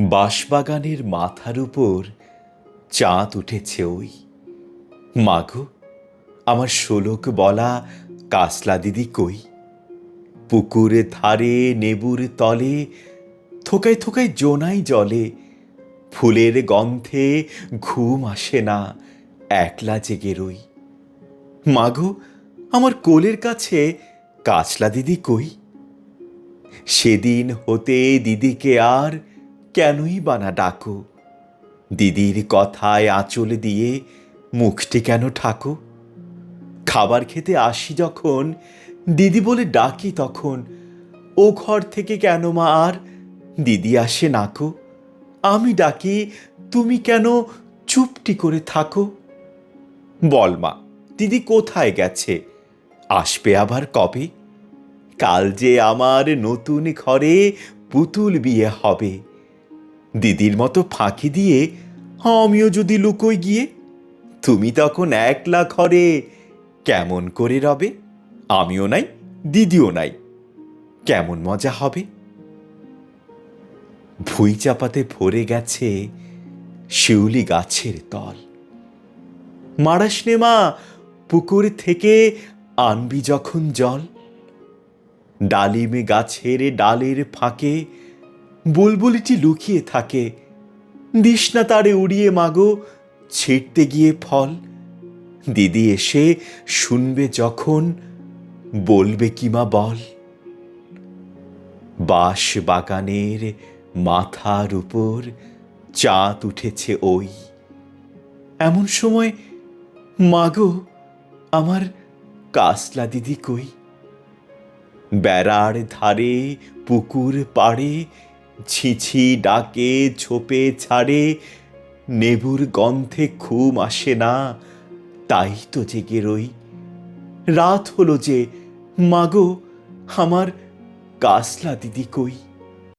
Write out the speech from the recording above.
বাঁশবাগানের মাথার উপর চাঁদ উঠেছে ওই। মাগো, আমার শোলক বলা কাসলা দিদি কই? পুকুরে ধারে, নেবুর তলে, থোকায় থোকায় জোনাই জলে, ফুলের গন্ধে ঘুম আসে না, একলা জেগে রই। মাগো, আমার কোলের কাছে কাচলা দিদি কই? সেদিন হতে দিদিকে আর কেনই বানা ডাকো? দিদির কথায় আঁচল দিয়ে মুখটি কেন ঠাকো? খাবার খেতে আসি যখন, দিদি বলে ডাকি তখন, ও ঘর থেকে কেন মা আর দিদি আসে নাকো আমি ডাকি, তুমি কেন চুপটি করে থাকো? বল মা, দিদি কোথায় গেছে? আসবে আবার কবে? কাল যে আমার নতুন ঘরে পুতুল বিয়ে হবে। দিদির মতো ফাঁকি দিয়ে আমিও যদি লুকোই গিয়ে, তুমি তখন একলা ঘরে কেমন করে রবে? আমিও নাই, দিদিও নাই, কেমন মজা হবে? ভুই চাপাতে ভরে গেছে শিউলি গাছের তল। মারাস মা, পুকুর থেকে আনবি যখন জল। ডালিমে গাছের ডালের ফাঁকে বুলবুলিটি লুকিয়ে থাকে। দিস না তারে উড়িয়ে মাগো, ছিঁড়তে গিয়ে ফল। দিদি এসে শুনবে যখন, বলবে কি মা বল। বাঁশ বাগানের মাথার উপর চাঁদ উঠেছে ওই। এমন সময়, মাগো, আমার কাসলা দিদি কই? বেড়ার ধারে, পুকুর পাড়ে ছিছি ডাকে, ছোপে ছাড়ে, নেবুর গন্ধে ঘুম আসে না। তাই তো জেগে রই। রাত হলো যে, মাগো, আমার কাসলা দিদি কই?